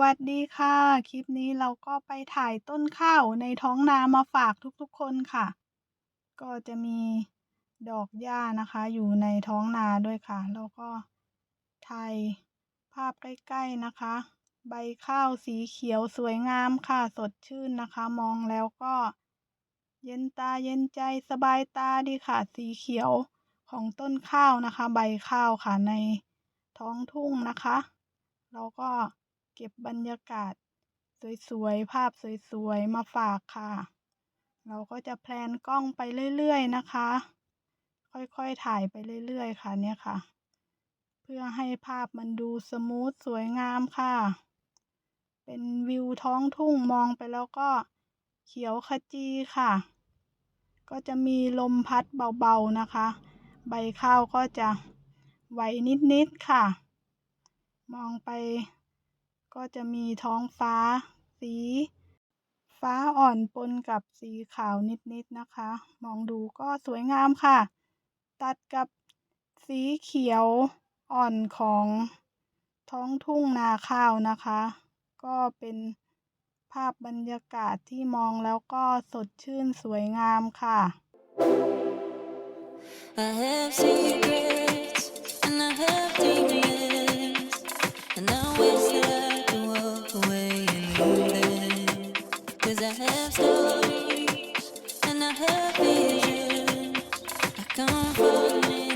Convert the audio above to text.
วัสดีค่ะ คลิปนี้เราก็ไปถ่ายต้นข้าวในท้องนามาฝากทุกๆคนค่ะ ก็จะมีดอกหญ้านะคะ อยู่ในท้องนาด้วยค่ะ แล้วก็ถ่ายภาพใกล้ๆนะคะ ใบข้าวสีเขียวสวยงามค่ะ สดชื่นนะคะ มองแล้วก็ เย็นตาเย็นใจสบายตาดีค่ะ สีเขียวของต้นข้าวนะคะ ใบข้าวค่ะในท้องทุ่งนะคะเราก็ เก็บบรรยากาศ สวยๆ ภาพสวยๆ มาฝากค่ะ เราก็จะแพลนกล้องไปเรื่อยๆ นะคะ ค่อยๆ ถ่ายไปเรื่อยๆ ค่ะเนี่ยค่ะ เพื่อให้ภาพมันดูสมูทสวยงามค่ะ เป็นวิวท้องทุ่งมองไปแล้วก็เขียวขจีค่ะ ก็จะมีลมพัดเบาๆ นะคะ ใบข้าวก็จะไหวนิดๆ ค่ะ มองไป ก็จะมีท้องฟ้า สี ฟ้าอ่อนปนกับสีขาวนิดๆนะคะ มองดูก็สวยงามค่ะ ตัดกับสีเขียวอ่อนของท้องทุ่งนาข้าวนะคะ ก็เป็นภาพบรรยากาศที่มองแล้วก็สดชื่นสวยงามค่ะ I have secrets stories and I have visions I come for me.